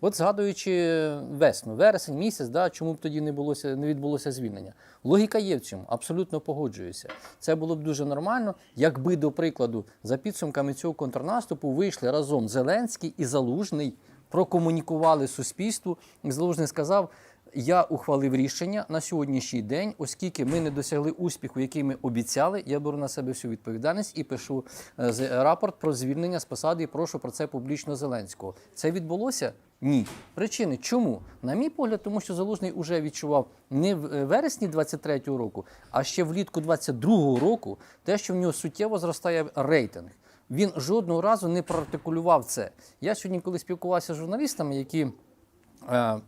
От згадуючи весну, вересень, місяць, да, чому б тоді не, булося, не відбулося звільнення? Логіка є в цьому, абсолютно погоджуюся. Це було б дуже нормально, якби, до прикладу, за підсумками цього контрнаступу вийшли разом Зеленський і Залужний, прокомунікували суспільству. Залужний сказав. Я ухвалив рішення на сьогоднішній день, оскільки ми не досягли успіху, який ми обіцяли. Я беру на себе всю відповідальність і пишу е, рапорт про звільнення з посади і прошу про це публічно Зеленського. Це відбулося? Ні. Причини чому? На мій погляд, тому що Залужний уже відчував не в е, вересні 23-го року, а ще влітку 22-го року, те, що в нього суттєво зростає рейтинг. Він жодного разу не проартикулював це. Я сьогодні, коли спілкувався з журналістами, які е,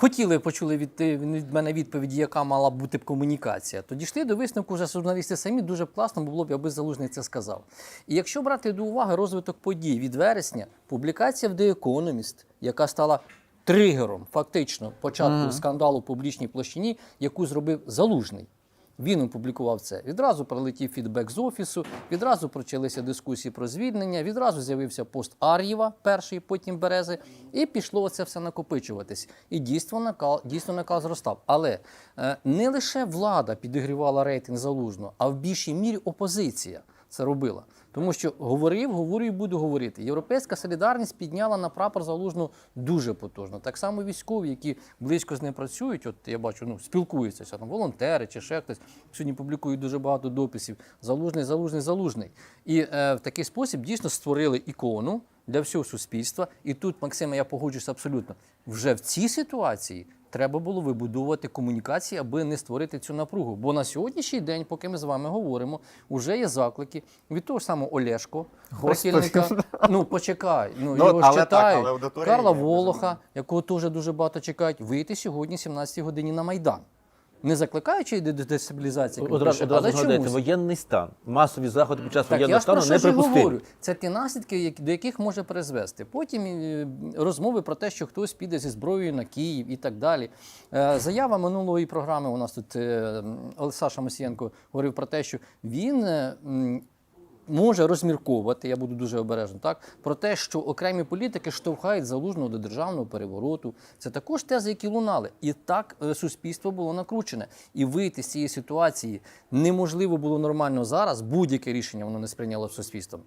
хотіли почули від, від мене відповіді, яка мала бути б комунікація, то дійшли до висновку вже журналісти самі дуже класно було б, аби залужний це сказав. І якщо брати до уваги розвиток подій від вересня, публікація в The Economist, яка стала тригером фактично початку скандалу в публічній площині, яку зробив залужний. Він опублікував це. Відразу пролетів фідбек з офісу, відразу почалися дискусії про звільнення, відразу з'явився пост Ар'єва, перший, потім Берези, і пішло це все накопичуватись. І дійсно накал, дійсно накал зростав. Але е, не лише влада підігрівала рейтинг залужно, а в більшій мірі опозиція це робила. Тому що говорив, говорю і буду говорити. Європейська солідарність підняла на прапор залужну дуже потужно. Так само військові, які близько з ним працюють. От я бачу, ну спілкуються там волонтери чи ще хтось. Сьогодні публікують дуже багато дописів. Залужний, залужний, залужний. І е, в такий спосіб дійсно створили ікону для всього суспільства. І тут, Максиме, я погоджуюся абсолютно. Вже в цій ситуації треба було вибудовувати комунікації, аби не створити цю напругу. Бо на сьогоднішній день, поки ми з вами говоримо, вже є заклики від того ж самого Олешко, прихильника. Ну почекай, ну, Ну, його ж так, читають. але Карла є, Волоха, якого теж дуже багато чекають, вийти сьогодні, 17 годині на Майдан. Не закликаючи до дестабілізації, Одразу, одразу чомусь. воєнний стан. Масові заходи під час Так, воєнного я стану не говорю. Це ті наслідки, до яких може призвести. Потім е, розмови про те, що хтось піде зі зброєю на Київ і так далі. Е, Заява минулої програми у нас тут е, Саша Мосієнко говорив про те, що він. Може розмірковувати, я буду дуже обережно, так про те, що окремі політики штовхають залужного до державного перевороту. Це також тези, які лунали. І так е, суспільство було накручене. І вийти з цієї ситуації неможливо було нормально зараз. Будь-яке рішення воно не сприйняло суспільством.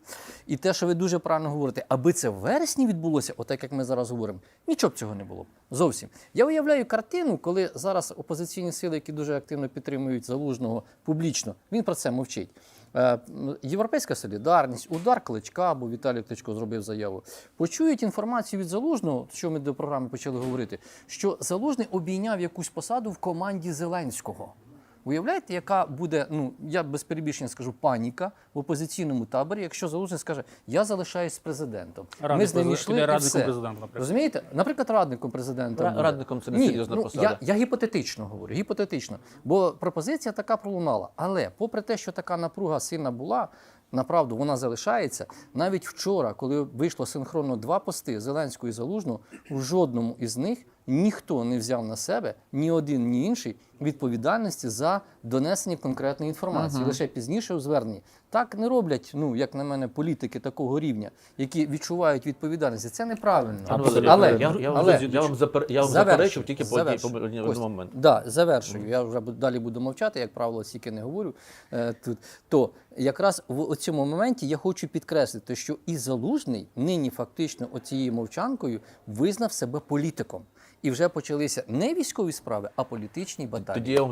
І те, що ви дуже правильно говорите, аби це в вересні відбулося, отак як ми зараз говоримо, нічого б цього не було. Зовсім. Я уявляю картину, коли зараз опозиційні сили, які дуже активно підтримують залужного публічно, він про це мовчить. Е, Європейська солідарність, удар Кличка, бо Віталій Кличко зробив заяву. Почують інформацію від залужного, що ми до програми почали говорити, що залужний обійняв якусь посаду в команді Зеленського. Уявляєте, яка буде, ну я без перебільшення скажу, паніка в опозиційному таборі, якщо залужний скаже, я залишаюсь з президентом. Радник ми з ним йшли і радником все. президента, наприклад. Розумієте? Наприклад, радником президента. Ра- радником це не Ні, серйозна ну, посада. Я, я гіпотетично говорю, гіпотетично. Бо пропозиція така пролунала. Але попри те, що така напруга сильна була, направду вона залишається. Навіть вчора, коли вийшло синхронно два пости Зеленського і Залужного, у жодному із них ніхто не взяв на себе ні один, ні інший відповідальності за донесення конкретної інформації. Лише пізніше у зверненні. Так не роблять, ну як на мене, політики такого рівня, які відчувають відповідальність. Це неправильно. Пане Але, Валерію, я, я, але- я вам запер, я вам заперечив тільки по одній Костя. Да, завершую. Я вже буду- далі буду мовчати, як правило, стільки не говорю е, тут. То якраз в цьому моменті я хочу підкреслити, що і залужний нині фактично оцією мовчанкою визнав себе політиком. І вже почалися не військові справи, а політичні баталії. Тоді я вам